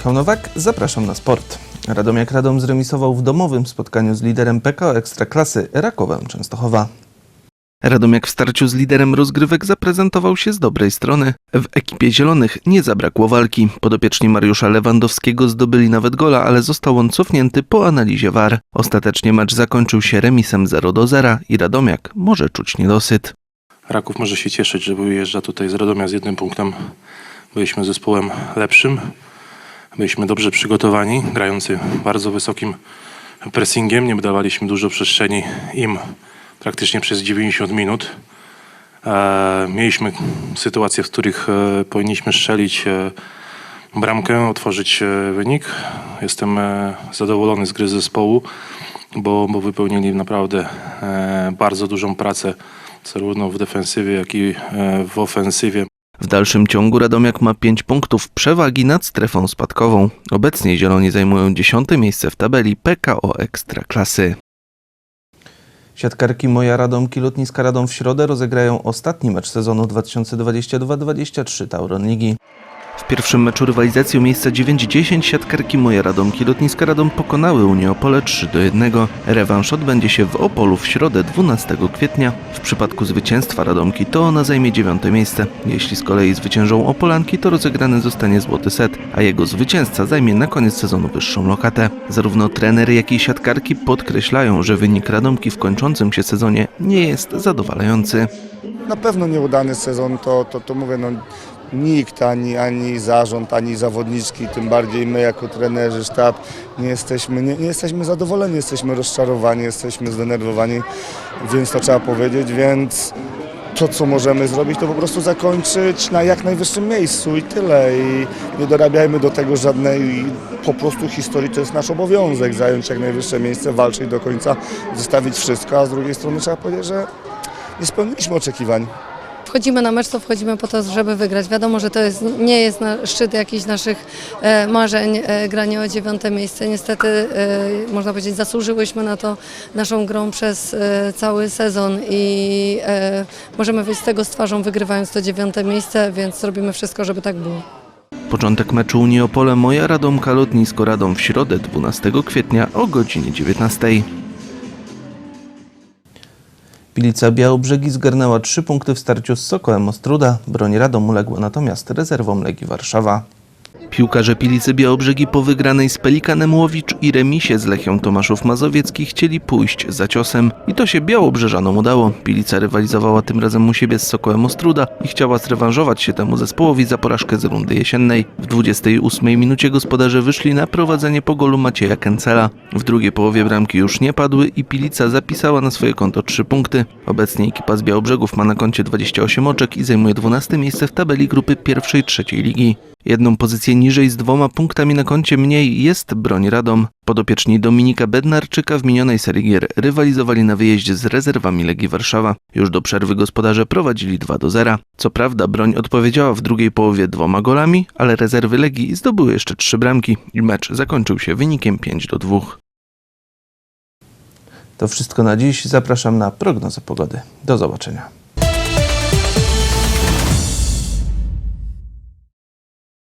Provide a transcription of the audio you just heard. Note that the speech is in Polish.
Michał Nowak, zapraszam na sport. Radomiak Radom zremisował w domowym spotkaniu z liderem PKO Ekstraklasy Rakowem Częstochowa. Radomiak w starciu z liderem rozgrywek zaprezentował się z dobrej strony. W ekipie zielonych nie zabrakło walki. Podopieczni Mariusza Lewandowskiego zdobyli nawet gola, ale został on cofnięty po analizie VAR. Ostatecznie mecz zakończył się remisem 0 do 0 i Radomiak może czuć niedosyt. Raków może się cieszyć, że wyjeżdża tutaj z Radomia z jednym punktem. Byliśmy zespołem lepszym, byliśmy dobrze przygotowani, grający bardzo wysokim pressingiem. Nie dawaliśmy dużo przestrzeni im praktycznie przez 90 minut. E, mieliśmy sytuacje, w których e, powinniśmy strzelić e, bramkę, otworzyć wynik. Jestem zadowolony z gry zespołu, bo, bo wypełnili naprawdę bardzo dużą pracę zarówno w defensywie, jak i w ofensywie. W dalszym ciągu Radomiak ma 5 punktów przewagi nad strefą spadkową. Obecnie Zieloni zajmują 10 miejsce w tabeli PKO Ekstraklasy. Siatkarki Moja Radomki Lotniska Radom w środę rozegrają ostatni mecz sezonu 2022-23 Tauron Ligi. W pierwszym meczu rywalizacji o miejsca 9-10 siatkarki Moja Radomki Lotniska Radom pokonały Unię Opole 3 do 1. Rewanż odbędzie się w Opolu w środę 12 kwietnia. W przypadku zwycięstwa Radomki to ona zajmie dziewiąte miejsce. Jeśli z kolei zwyciężą Opolanki, to rozegrany zostanie złoty set, a jego zwycięzca zajmie na koniec sezonu wyższą lokatę. Zarówno trener, jak i siatkarki podkreślają, że wynik Radomki w kończącym się sezonie nie jest zadowalający. Na pewno nieudany sezon, to, to, to mówię, no, nikt, ani, ani zarząd, ani zawodniczki, tym bardziej my jako trenerzy, sztab, nie jesteśmy, nie, nie jesteśmy zadowoleni, jesteśmy rozczarowani, jesteśmy zdenerwowani, więc to trzeba powiedzieć, więc to, co możemy zrobić, to po prostu zakończyć na jak najwyższym miejscu i tyle. I nie dorabiajmy do tego żadnej po prostu historii, to jest nasz obowiązek, zająć jak najwyższe miejsce, walczyć do końca, zostawić wszystko, a z drugiej strony trzeba powiedzieć, że nie spełniliśmy oczekiwań. Wchodzimy na mecz, to wchodzimy po to, żeby wygrać. Wiadomo, że to jest, nie jest na szczyt jakichś naszych e, marzeń, e, granie o dziewiąte miejsce. Niestety, e, można powiedzieć, zasłużyłyśmy na to naszą grą przez e, cały sezon i e, możemy wyjść z tego z twarzą, wygrywając to dziewiąte miejsce, więc zrobimy wszystko, żeby tak było. Początek meczu Unii Opole Moja Radomka Lotnisko Radom w środę 12 kwietnia o godzinie 19. Pilica Białobrzegi zgarnęła trzy punkty w starciu z Sokołem Ostruda. Broń Radom uległa natomiast rezerwom Legii Warszawa. Piłkarze Pilicy Białobrzegi po wygranej z Pelikanem Łowicz i remisie z Lechią Tomaszów Mazowiecki chcieli pójść za ciosem. I to się Białobrzeżanom udało. Pilica rywalizowała tym razem u siebie z Sokołem Ostruda i chciała zrewanżować się temu zespołowi za porażkę z rundy jesiennej. W 28 minucie gospodarze wyszli na prowadzenie po golu Macieja Kencela. W drugiej połowie bramki już nie padły i Pilica zapisała na swoje konto 3 punkty. Obecnie ekipa z Białobrzegów ma na koncie 28 oczek i zajmuje 12 miejsce w tabeli grupy pierwszej trzeciej ligi. Jedną pozycję niżej z dwoma punktami na koncie mniej jest Broń Radom. Podopieczni Dominika Bednarczyka w minionej serii gier rywalizowali na wyjeździe z rezerwami Legii Warszawa. Już do przerwy gospodarze prowadzili 2 do 0. Co prawda Broń odpowiedziała w drugiej połowie dwoma golami, ale rezerwy Legii zdobyły jeszcze trzy bramki i mecz zakończył się wynikiem 5 do 2. To wszystko na dziś. Zapraszam na prognozę pogody. Do zobaczenia.